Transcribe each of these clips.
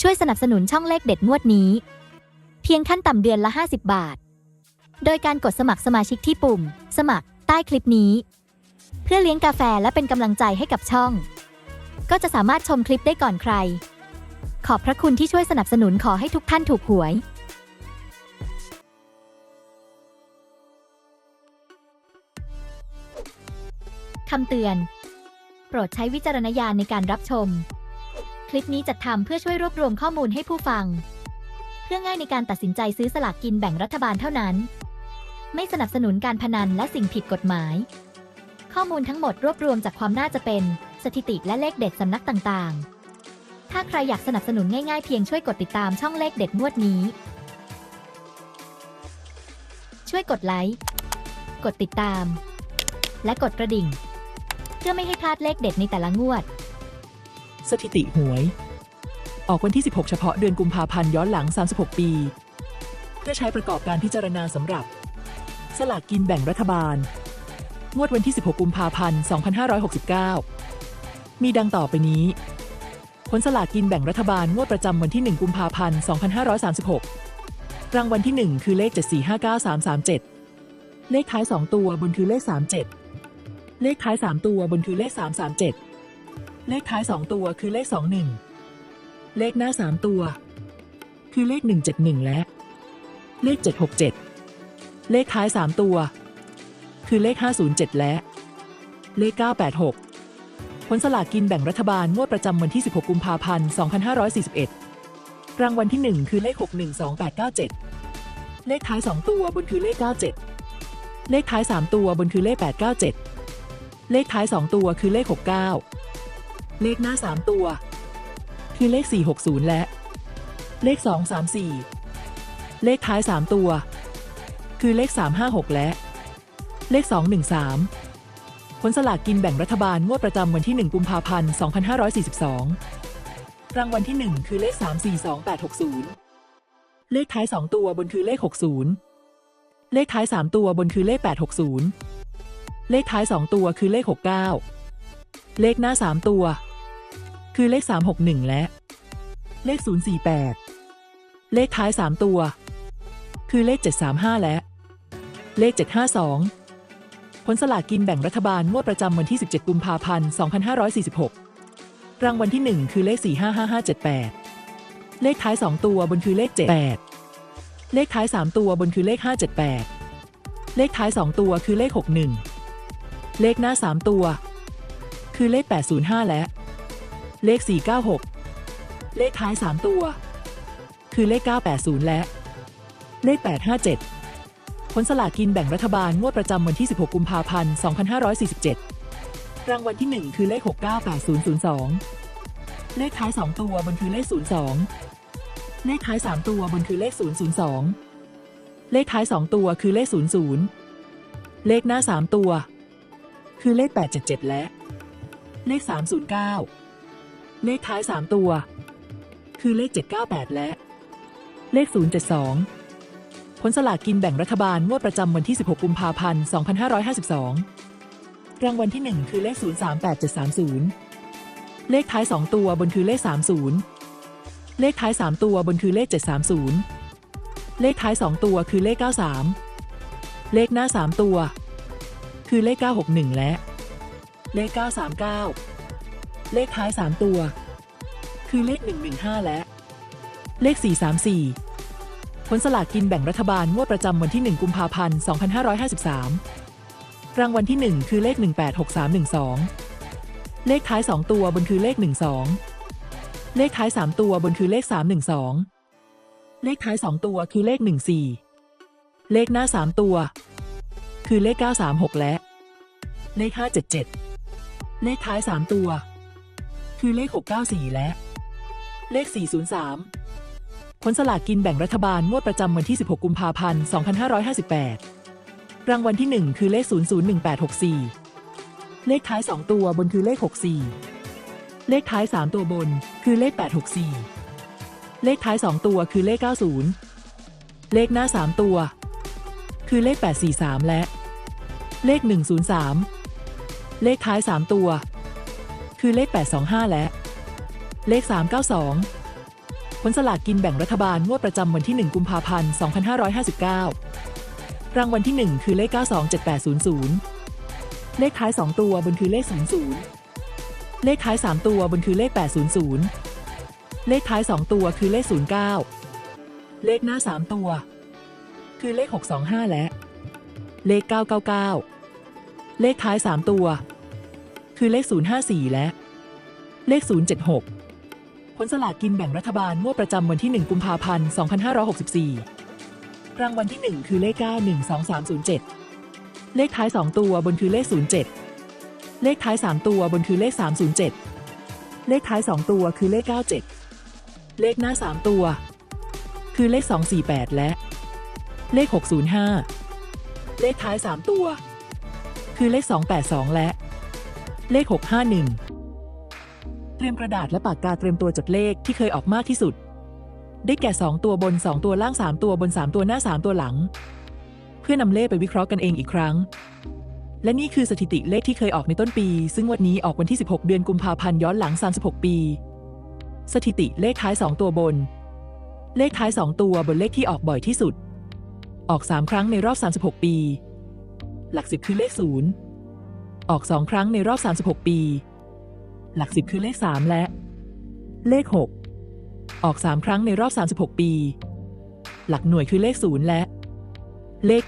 ช่วยสนับสนุนช่องเลขเด็ดงวดนี้ เพียงขั้นต่ำเดือนละ 50 บาท โดยการกดสมัครสมาชิกที่ปุ่ม สมัครใต้คลิปนี้ เพื่อเลี้ยงกาแฟและเป็นกำลังใจให้กับช่อง ก็จะสามารถชมคลิปได้ก่อนใคร ขอบพระคุณที่ช่วยสนับสนุนขอให้ทุกท่านถูกหวยคำเตือน โปรดใช้วิจารณญาณในการรับชม คลิปนี้จัดทำเพื่อช่วยรวบรวมข้อมูลให้ผู้ฟัง เพื่อง่ายในการตัดสินใจซื้อสลากกินแบ่งรัฐบาลเท่านั้น ไม่สนับสนุนการพนันและสิ่งผิดกฎหมาย ข้อมูลทั้งหมดรวบรวมจากความน่าจะเป็น สถิติและเลขเด็ดสำนักต่างๆ ถ้าใครอยากสนับสนุนง่ายๆเพียงช่วยกดติดตามช่องเลขเด็ดงวดนี้ ช่วยกดไลค์ กดติดตาม และกดกระดิ่ง เพื่อไม่ให้พลาดเลขเด็ดในแต่ละงวด สถิติหวย ออกวันที่ 16 เฉพาะเดือนกุมภาพันธ์ย้อนหลัง 36 ปี เพื่อใช้ประกอบการพิจารณาสำหรับ สลากกินแบ่งรัฐบาล งวดวันที่ 16 กุมภาพันธ์ 2569 มีดังต่อไปนี้ ผลสลากกินแบ่งรัฐบาลงวดประจำวันที่ 1 กุมภาพันธ์ 2536 รางวัลที่ 1 คือเลข 7459337เลขท้าย 2 ตัวบนคือเลข 37 เลขท้าย 3 ตัวบนคือเลข 337 เลขท้าย 2 ตัวคือเลข 21 เลขหน้า 3 ตัว คือเลข 171 และ เลข 767 เลขท้าย 3 ตัว คือเลข 507 และ เลข 986 ผลสลากกินแบ่งรัฐบาลงวดประจำวันที่ 16 กุมภาพันธ์ 2541 รางวัลที่ 1 คือเลข 612897 เลขท้าย 2 ตัวบนคือเลข 97 เลขท้าย 3 ตัวบนคือเลข 897 เลขท้าย 2 ตัวคือเลข 69 เลขหน้า 3 ตัว คือเลข 460 และ เลข 234 เลขท้าย 3 ตัว คือเลข 356 และ เลข 213 ผลสลากกินแบ่งรัฐบาลงวดประจำวันที่ 1 กุมภาพันธ์ 2542 รางวัลที่ 1 คือเลข 342860 เลขท้าย 2 ตัวบนคือเลข 60 เลขท้าย 3 ตัวบนคือเลข 860 เลขท้าย 2 ตัวคือเลข 69เลขหน้า 3 ตัว คือเลข 361 และ เลข 048 เลขท้าย 3 ตัว คือเลข 735 และ เลข 752 ผลสลากกินแบ่งรัฐบาลงวดประจำวันที่ 17 กุมภาพันธ์ 2546 รางวัลที่ 1 คือเลข 455578 เลขท้าย 2 ตัวบนคือเลข 78 เลขท้าย 3 ตัวบนคือเลข 578 เลขท้าย 2 ตัวคือเลข 61 เลขหน้า 3 ตัว คือเลข 805 และ เลข 496 เลขท้าย 3 ตัว คือเลข 980 และ เลข 857 ผลสลากกินแบ่งรัฐบาลงวดประจำวันที่ 16 กุมภาพันธ์ 2547 รางวัลที่ 1 คือเลข 698002 เลขท้าย 2 ตัวบนคือเลข 02 เลขท้าย 3 ตัวบนคือเลข 002 เลขท้าย 2 ตัวคือเลข 00 เลขหน้า 3 ตัว คือเลข 877 และ เลข 309 เลขท้าย 3 ตัว คือเลข 798 และ เลข 072 ผลสลากกินแบ่งรัฐบาลงวดประจำวันที่ 16 กุมภาพันธ์ 2552 รางวัลที่ 1 คือเลข 038730 เลขท้าย 2 ตัวบนคือเลข 30 เลขท้าย 3 ตัวบนคือเลข 730 เลขท้าย 2 ตัวคือเลข 93 เลขหน้า 3 ตัว คือเลข 961 และ เลข 939 เลขท้าย 3 ตัว คือเลข 115 และ เลข 434 ผลสลากกินแบ่งรัฐบาลงวดประจำวันที่ 1 กุมภาพันธ์ 2553 รางวัลที่ 1 คือเลข 186312 เลขท้าย 2 ตัวบนคือเลข 12 เลขท้าย 3 ตัวบนคือเลข 312 เลขท้าย 2 ตัวคือเลข 14 เลขหน้า 3 ตัว คือเลข 936 และ เลข 577 เลขท้าย 3 ตัว คือเลข 694 และ เลข 403 ผลสลากกินแบ่งรัฐบาลงวดประจำวันที่ 16 กุมภาพันธ์ 2558 รางวัลที่ 1 คือเลข 001864 เลขท้าย 2 ตัวบนคือเลข 64 เลขท้าย 3 ตัวบนคือเลข 864 เลขท้าย 2 ตัวคือเลข 90 เลขหน้า 3 ตัว คือเลข 843 และ เลข 103 เลขท้าย 3 ตัว คือเลข 825 และ เลข 392 ผลสลากกินแบ่งรัฐบาลงวดประจำวันที่ 1 กุมภาพันธ์ 2559 รางวัลที่ 1 คือเลข 927800 เลขท้าย 2 ตัวบนคือเลข 00 เลขท้าย 3 ตัวบนคือเลข 800 เลขท้าย 2 ตัวคือเลข 09 เลขหน้า 3 ตัว คือเลข 625 และ เลข 999 เลขท้าย 3 ตัว คือเลข 054 และเลข 076 ผลสลากกินแบ่งรัฐบาลงวดประจำวันที่ 1 กุมภาพันธ์ 2564 รางวัลที่ 1 คือเลข 912307 เลขท้าย 2 ตัวบนคือเลข 07 เลขท้าย 3 ตัวบนคือเลข 307 เลขท้าย 2 ตัวคือเลข 97 เลขหน้า 3 ตัว คือเลข 248 และ เลข 605 เลขท้าย 3 ตัว คือเลข 282 และ เลข 651 เตรียมกระดาษและปากกาเตรียมตัวจดเลขที่เคยออกมากที่สุด ได้แก่ 2 ตัวบน 2 ตัวล่าง 3 ตัวบน 3 ตัวหน้า 3 ตัวหลัง เพื่อนำเลขไปวิเคราะห์กันเองอีกครั้ง และนี่คือสถิติเลขที่เคยออกในต้นปี ซึ่งวันนี้ออกวันที่ 16 เดือนกุมภาพันธ์ย้อนหลัง 36 ปี สถิติเลขท้าย 2 ตัวบน เลขท้าย 2 ตัวบนเลขที่ออกบ่อยที่สุด ออก 3 ครั้งในรอบ 36 ปี หลัก10คือเลข0 ออก2ครั้งในรอบ 36 ปี หลัก10คือเลข 3 และ เลข 6 ออก 3 ครั้งในรอบ 36 ปี หลักหน่วยคือเลข 0 และ เลข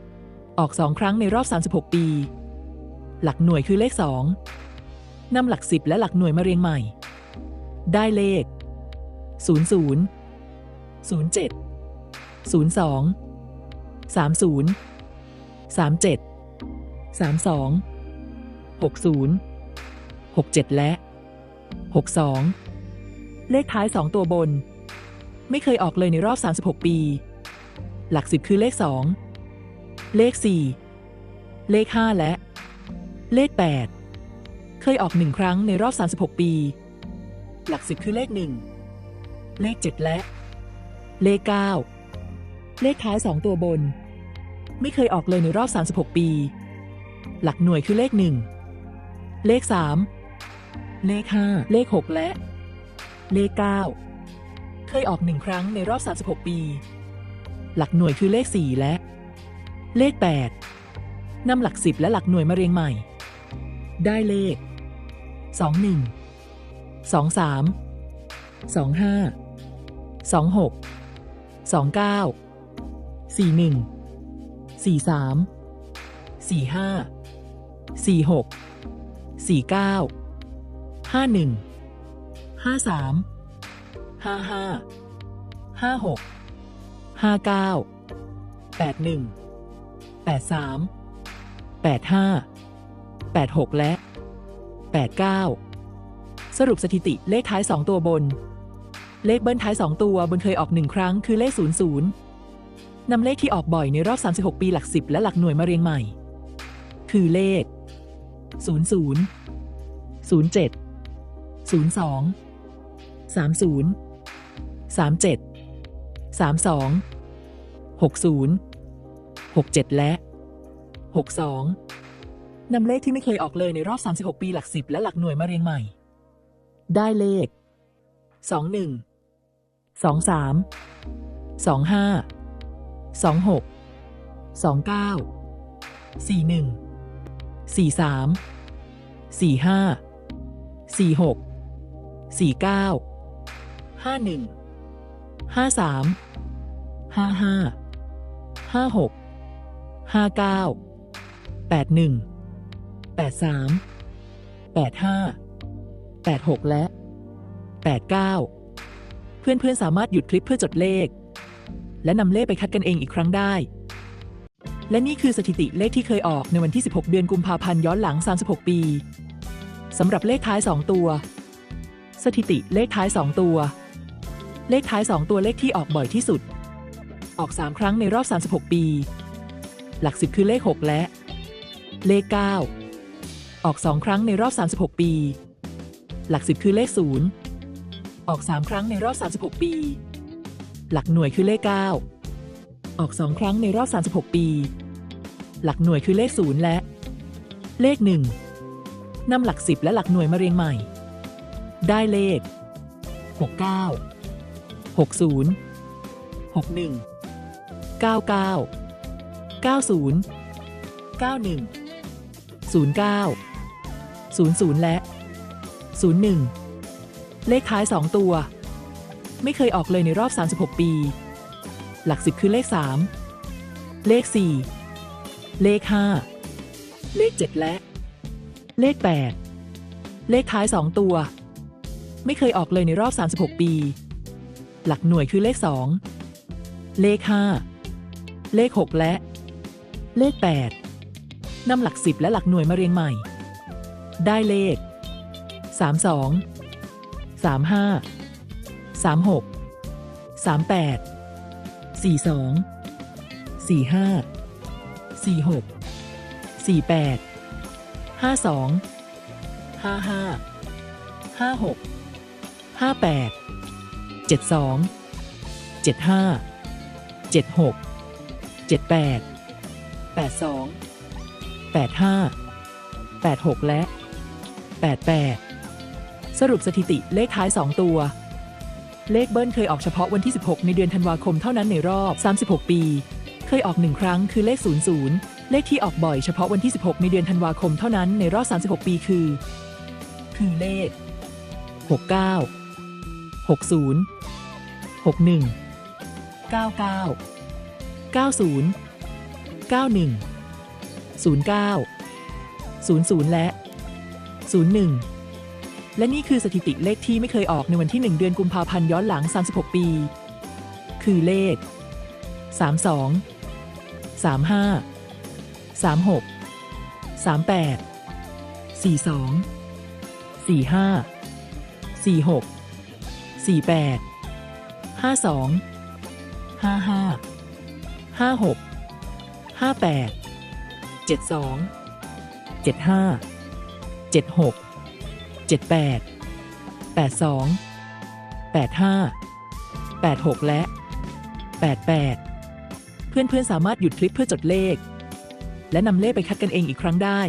7 ออก 2 ครั้งในรอบ 36 ปี หลักหน่วยคือเลข 2นำหลัก10และหลักหน่วยมาเรียงใหม่ ได้เลข 00 07 02 30 37 32 60 67 และ 62 เลขท้าย 2 ตัวบน ไม่เคยออกเลยในรอบ 36 ปี หลัก 10 คือเลข 2 เลข 4 เลข 5 และ เลข 8 เคยออก 1 ครั้งในรอบ 36 ปี หลัก 10 คือเลข 1 เลข 7 และ เลข 9 เลขท้าย 2 ตัวบน ไม่เคยออกเลยในรอบ 36 ปี หลักหน่วยคือเลข 1 เลข 3 เลข 5 เลข 6 และ เลข 9 เคยออกหนึ่งครั้งในรอบ 36 ปี หลักหน่วยคือเลข 4 และ เลข 8นำหลัก 10 และหลักหน่วยมาเรียงใหม่ ได้เลข 21 23 25 26 29 41 43 45 46 49ห้าหนึ่งห้าสามห้าห้าห้าหกห้าเก้าแปดหนึ่งแปดสามแปดห้าแปดหกและแปดเก้าสรุปสถิติเลขท้ายสองตัวบน เลขเบิ้ลท้ายสองตัวบนเคยออกหนึ่งครั้งคือเลขศูนย์ศูนย์นำเลขที่ออกบ่อยในรอบ 36 ปีหลักสิบและหลักหน่วยมาเรียงใหม่ คือเลข 00 07 02 30 37 32 60 67 และ 62 นำเลขที่ไม่เคยออกเลยในรอบ 36 ปีหลักสิบและหลักหน่วยมาเรียงใหม่ ได้เลข 21 23 25 26 29 41 43 45 46 49 51 53 55 56 59 81 83 85 86 และ 89 เพื่อนๆสามารถหยุดคลิปเพื่อจดเลข และนำเลขไปคัดกันเองอีกครั้งได้ และนี่คือสถิติเลขที่เคยออกในวันที่ 16 เดือนกุมภาพันธ์ย้อนหลัง 36 ปีสำหรับเลขท้าย 2 ตัว สถิติเลขท้าย 2 ตัว เลขท้าย 2 ตัวเลขที่ออกบ่อยที่สุด ออก 3 ครั้งในรอบ 36 ปี หลัก10คือเลข 6 และ เลข 9 ออก 2 ครั้งในรอบ 36 ปี หลัก10คือเลข 0 ออก 3 ครั้งในรอบ 36 ปี หลักหน่วยคือเลข 9 ออก 2 ครั้งในรอบ 36 ปี หลักหน่วยคือเลข 0 และ เลข 1นำหลัก 10 และหลักหน่วยมาเรียงใหม่ ได้เลข 69หกศูนย์หกหนึ่งเก้าเก้าเก้าศูนย์เก้าหนึ่งศูนย์เก้าศูนย์ศูนย์และศูนย์หนึ่งเลขท้ายสองตัว ไม่เคยออกเลยในรอบ 36 ปี หลักสิบคือเลข 3 เลข 4 เลข 5 เลข 7 และ เลข 8 เลขท้าย 2 ตัว ไม่เคยออกเลยในรอบ 36 ปี หลักหน่วยคือเลข 2 เลข 5 เลข 6 และ เลข 8นำหลัก10และหลักหน่วยมาเรียงใหม่ ได้เลข 32 35 36 38 42 45 46 48 52 55 56 58 72 75 76 78 82 85 86และ88สรุปสถิติเลขท้าย2ตัว เลขเบิ้ลเคยออกเฉพาะวันที่ 16 ในเดือนธันวาคมเท่านั้นในรอบ 36 ปี เคยออกหนึ่งครั้งคือเลข 00 เลขที่ออกบ่อยเฉพาะวันที่ 16 ในเดือนธันวาคมเท่านั้นในรอบ 36 ปีคือ คือเลข 69 60 61 99 90 91 09 00 และ 01 และนี่คือสถิติเลขที่ไม่เคยออกในวันที่ 1 เดือนกุมภาพันธ์ย้อนหลัง 36 ปี คือเลข 32 35 36 38 42 45 46 48 52 55 56 58 72 75 76 78 82 85 86 และ 88 เพื่อนๆ สามารถหยุดคลิปเพื่อจดเลข และนำเลขไปคัดกันเองอีกครั้งได้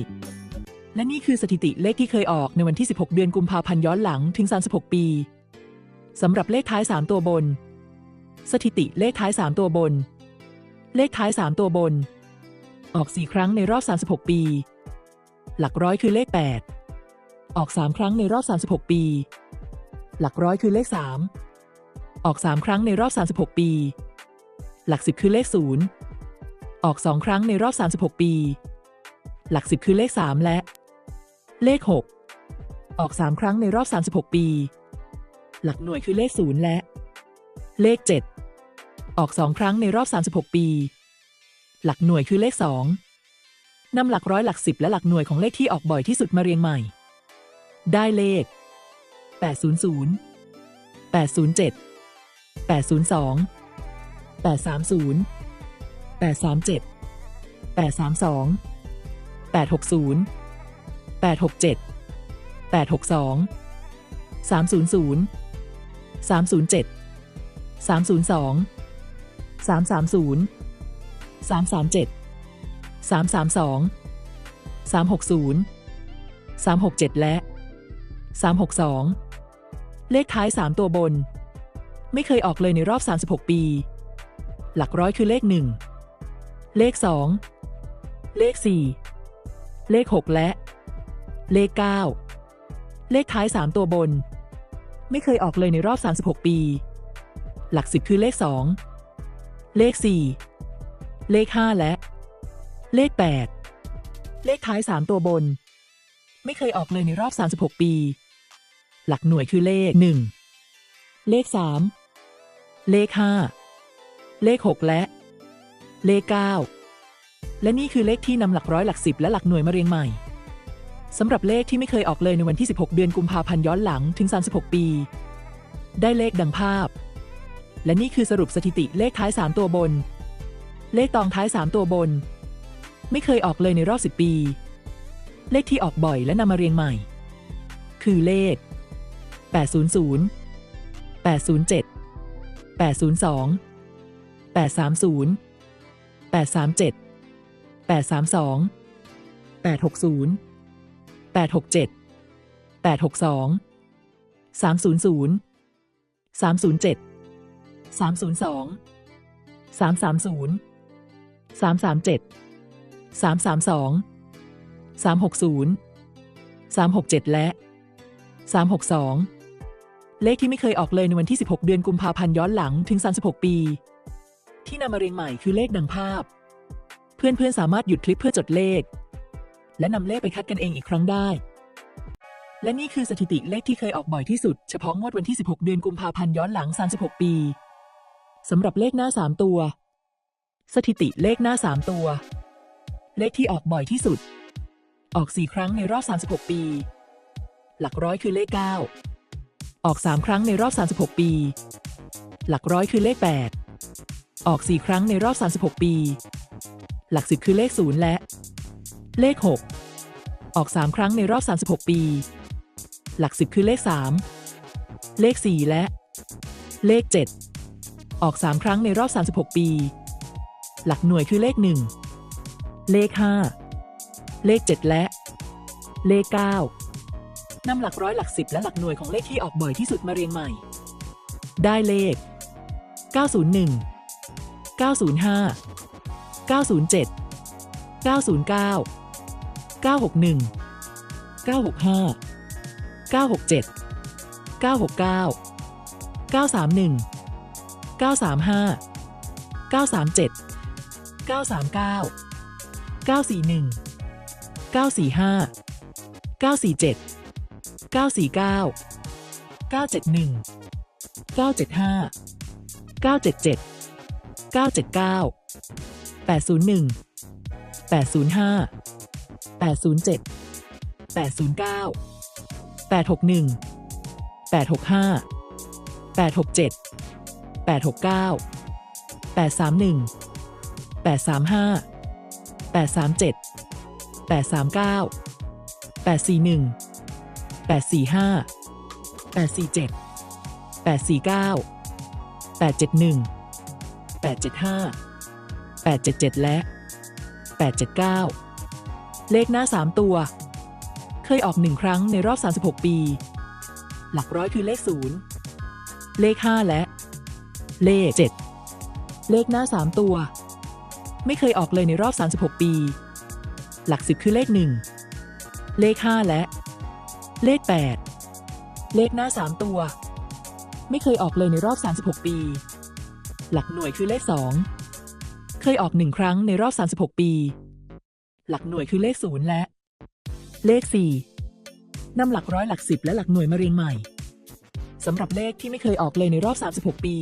และนี่คือสถิติเลขที่เคยออกในวันที่ 16 เดือนกุมภาพันธ์ย้อนหลังถึง 36 ปีสำหรับเลขท้าย 3 ตัวบน สถิติเลขท้าย 3 ตัวบน เลขท้าย 3 ตัวบน ออก 4 ครั้งในรอบ 36 ปี หลักร้อยคือเลข 8 ออก 3 ครั้งในรอบ 36 ปี หลักร้อยคือเลข 3 ออก 3 ครั้งในรอบ 36 ปี หลัก 10 คือเลข 0 ออก 2 ครั้งในรอบ 36 ปี หลัก 10 คือเลข 3 และ เลข 6 ออก 3 ครั้งในรอบ 36 ปี หลักหน่วยคือเลข 0 และ เลข 7 ออก 2 ครั้งในรอบ 36 ปี หลักหน่วยคือเลข 2นำหลักร้อยหลัก10และหลักหน่วยของเลขที่ออกบ่อยที่สุดมาเรียงใหม่ ได้เลข 800 807 802 830 837 832 860 867 862 300 307 302 330 337 332 360 367 และ 362 เลขท้าย 3 ตัวบน ไม่เคยออกเลยในรอบ 36 ปี หลักร้อยคือเลข 1 เลข 2 เลข 4 เลข 6 และ เลข 9 เลขท้าย 3 ตัวบน ไม่เคยออกเลยในรอบ 36 ปี หลัก 10 คือเลข 2 เลข 4 เลข 5 และ เลข 8 เลขท้าย 3 ตัวบน ไม่เคยออกเลยในรอบ 36 ปี หลักหน่วยคือเลข 1 เลข 3 เลข 5 เลข 6 และ เลข 9 และนี่คือเลขที่นำหลักร้อยหลักสิบและหลักหน่วยมาเรียงใหม่สำหรับเลขที่ไม่เคยออกเลยในวันที่ 16 เดือนกุมภาพันธ์ย้อนหลังถึง 36 ปี ได้เลขดังภาพ และนี่คือสรุปสถิติเลขท้าย 3 ตัวบน เลขตองท้าย 3 ตัวบน ไม่เคยออกเลยในรอบ 10 ปี เลขที่ออกบ่อยและนำมาเรียงใหม่ คือเลข 800 807 802 830 837 832 860 867 862 300 307สามศู นย์สองสามหกศูนย์สามหกเจ็ดและสามหกสองเลขที่ไม่เคยออกเลยในวันที่ 16 เดือนกุมภาพันธ์ย้อนหลังถึง 36 ปี ที่นำมาเรียงใหม่คือเลขดังภาพ เพื่อนๆ สามารถหยุดคลิปเพื่อจดเลข และนำเลขไปคัดกันเองอีกครั้งได้ และนี่คือสถิติเลขที่เคยออกบ่อยที่สุด เฉพาะงวดวันที่ 16 เดือนกุมภาพันธ์ย้อนหลัง 36 ปีสำหรับเลขหน้า 3 ตัว สถิติเลขหน้า 3 ตัว เลขที่ออกบ่อยที่สุด ออก 4 ครั้งในรอบ 36 ปี หลักร้อยคือเลข 9 ออก 3 ครั้งในรอบ 36 ปี หลักร้อยคือเลข 8 ออก 4 ครั้งในรอบ 36 ปี หลักสิบคือเลข 0 และ เลข 6 ออก 3 ครั้งในรอบ 36 ปี หลักสิบคือเลข 3 เลข 4 และ เลข 7 ออก 3 ครั้งในรอบ 36 ปี หลักหน่วยคือเลข 1 เลข 5 เลข 7 และ เลข 9นำหลักร้อยหลักสิบและหลักหน่วยของเลขที่ออกบ่อยที่สุดมาเรียงใหม่ ได้เลข 901 905 907 909 961 965 967 969 931 935 937 939 941 945 947 949 971 975 977 979 801 805 807 809 861 865 867 869 831 835 837 839 841 845 847 849 871 875 877 และ 879 เลขหน้า 3 ตัว เคยออกหนึ่งครั้งในรอบ 36 ปี หลักร้อยคือเลข 0 เลข 5 และ เลข 7 เลขหน้า 3 ตัว ไม่เคยออกเลยในรอบ 36 ปี หลัก10คือเลข 1 เลข 5 และ เลข 8 เลขหน้า 3 ตัว ไม่เคยออกเลยในรอบ 36 ปี หลักหน่วยคือเลข 2 เคยออกหนึ่งครั้งในรอบ 36 ปี หลักหน่วยคือเลข 0 และ เลข 4นำหลักร้อยหลักสิบและหลักหน่วยมาเรียงใหม่สำหรับเลขที่ไม่เคยออกเลยในรอบ 36 ปี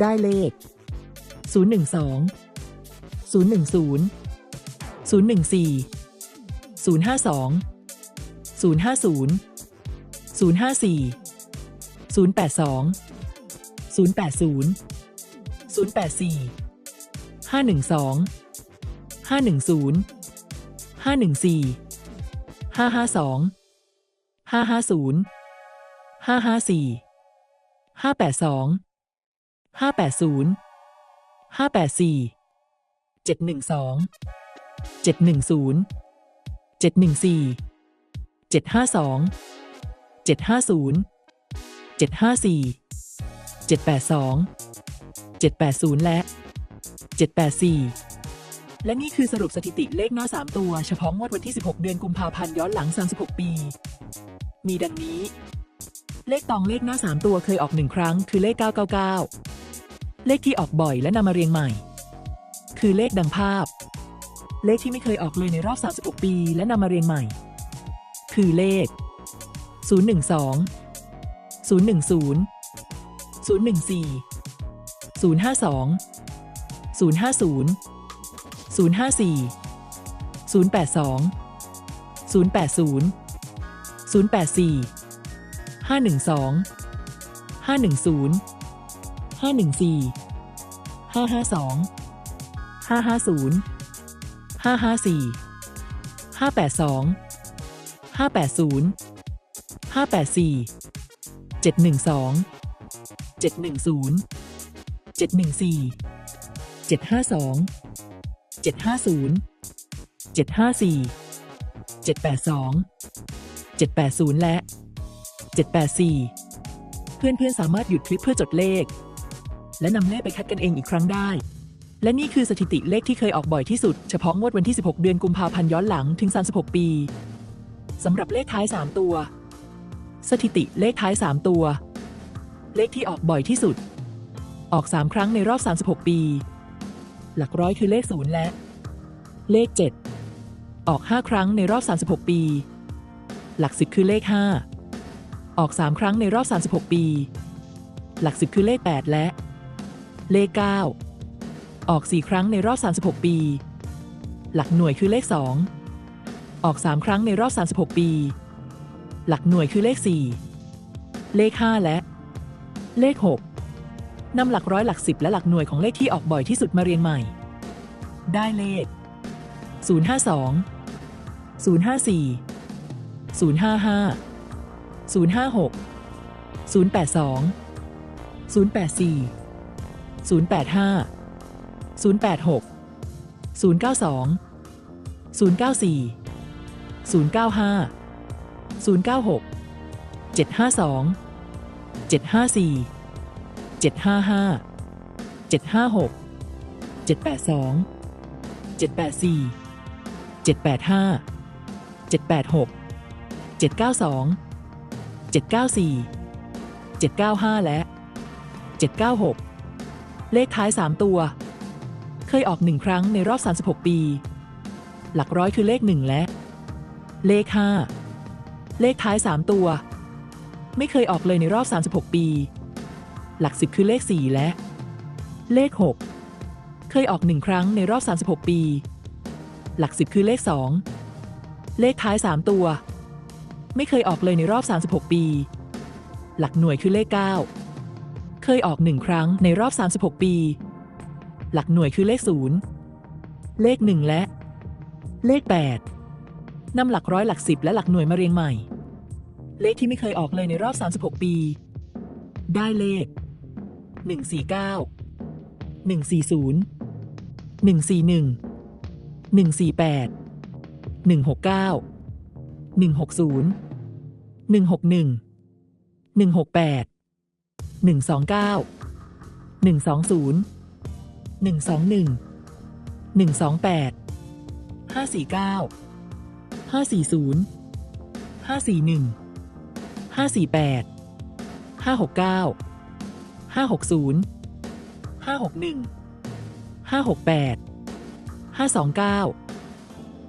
ได้เลข 012 010 014 052 050 054 082 080 084 512 510 514 552 550 554 582 580 584 712 710 714 752 750 754 782 780 และ 784 และนี่คือสรุปสถิติเลขหน้า 3 ตัว เฉพาะงวดวันที่ 16 เดือนกุมภาพันธ์ย้อนหลัง 36 ปี มีดังนี้ เลขตองเลขหน้า 3 ตัวเคยออก1ครั้ง คือเลข 999 เลขที่ออกบ่อยและนำมาเรียงใหม่ คือเลขดังภาพ เลขที่ไม่เคยออกเลยในรอบ 36 ปี และนำมาเรียงใหม่ คือเลข 012 010 014 052 050 054 082 080 084 512 510 514 552 550 554 582 580 584 712 710 714 752 750 754 782 780 และ 784 เพื่อนๆ สามารถหยุดคลิปเพื่อจดเลข และนำเลขไปคัดกันเองอีกครั้งได้ และนี่คือสถิติเลขที่เคยออกบ่อยที่สุด เฉพาะงวดวันที่ 16 เดือนกุมภาพันธ์ย้อนหลังถึง 36 ปีสำหรับเลขท้าย 3 ตัว สถิติเลขท้าย 3 ตัว เลขที่ออกบ่อยที่สุด ออก 3 ครั้งในรอบ 36 ปี หลักร้อยคือเลข 0 และ เลข 7 ออก 5 ครั้งในรอบ 36 ปี หลัก 10 คือเลข 5 ออก 3 ครั้งในรอบ 36 ปี หลัก 10 คือเลข 8 และ เลข 9 ออก 4 ครั้งในรอบ 36 ปี หลักหน่วยคือเลข 2 ออก 3 ครั้งในรอบ 36 ปี หลักหน่วยคือเลข 4 เลข 5 และ เลข 6นำหลักร้อยหลัก10และหลักหน่วยของเลขที่ออกบ่อยที่สุดมาเรียงใหม่ ได้เลข 052 054 055 056 082 084 085 086 092 094 095 096 752 754 755 756 782 784 785 786 792 794 795 และ 796 เลขท้าย 3 ตัว เคยออก1ครั้งในรอบ 36 ปี หลักร้อยคือเลข 1 และ เลข 5 เลขท้าย 3 ตัว ไม่เคยออกเลยในรอบ 36 ปี หลัก 10 คือเลข 4 และ เลข 6 เคยออก1ครั้งในรอบ 36 ปี หลัก 10 คือเลข 2 เลขท้าย 3 ตัว ไม่เคยออกเลยในรอบ 36 ปี หลักหน่วยคือเลข 9 เคยออก1ครั้งในรอบ 36 ปี หลักหน่วยคือเลข 0 เลข 1 และ เลข 8นำหลักร้อยหลัก10และหลักหน่วยมาเรียงใหม่ เลขที่ไม่เคยออกเลยในรอบ 36 ปี ได้เลข 149 140 141 148 169 160 161 168 129 120 121 128 549 540 541 548 569 560 561 568 529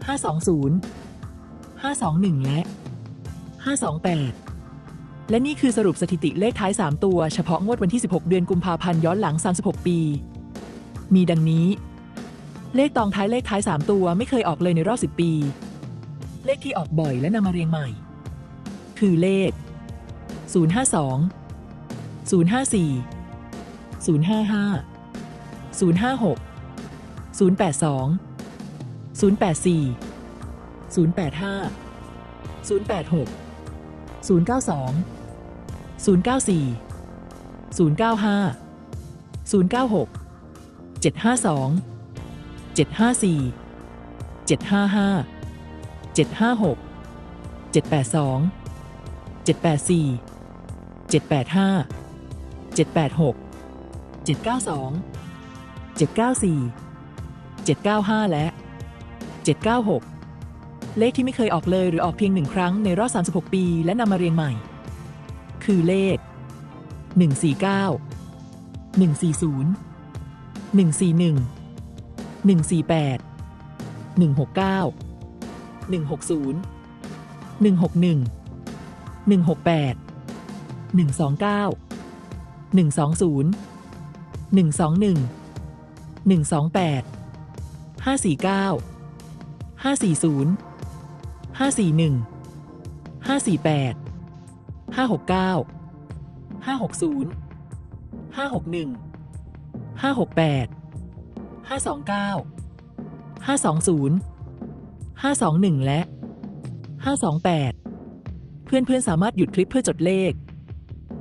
520 521 และ 528 และนี่คือสรุปสถิติเลขท้าย 3 ตัว เฉพาะงวดวันที่ 16 เดือนกุมภาพันธ์ย้อนหลัง 36 ปี มีดังนี้ เลขตองท้ายเลขท้าย 3 ตัวไม่เคยออกเลยในรอบ 10 ปี เลขที่ออกบ่อยและนำมาเรียงใหม่ คือเลข 052 054 055 056 082 084 085 086 092 094 095 096 752 754 755 756 782 784 785 786 792 794 795 และ 796 เลขที่ไม่เคยออกเลยหรือออกเพียงหนึ่งครั้งในรอบ 36 ปี และนำมาเรียงใหม่ คือเลข 149 140 141 148 169 160 161 168 129 120 121 128 549 540 541 548 569 560 561 568 529 520 521และ528เพื่อนๆสามารถหยุดคลิปเพื่อจดเลข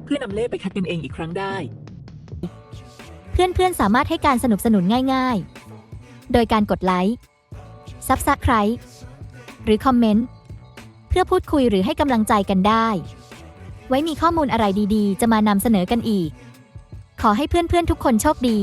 เพื่อนำเลขไปคัดกันเองอีกครั้งได้ เพื่อนๆสามารถให้การสนับสนุนง่ายๆ โดยการกดไลค์ซับสไคร b e หรือคอมเมนต์ เพื่อพูดคุยหรือให้กำลังใจกันได้ ไว้มีข้อมูลอะไรดีๆ จะมานำเสนอกันอีก ขอให้เพื่อนๆทุกคนโชคดี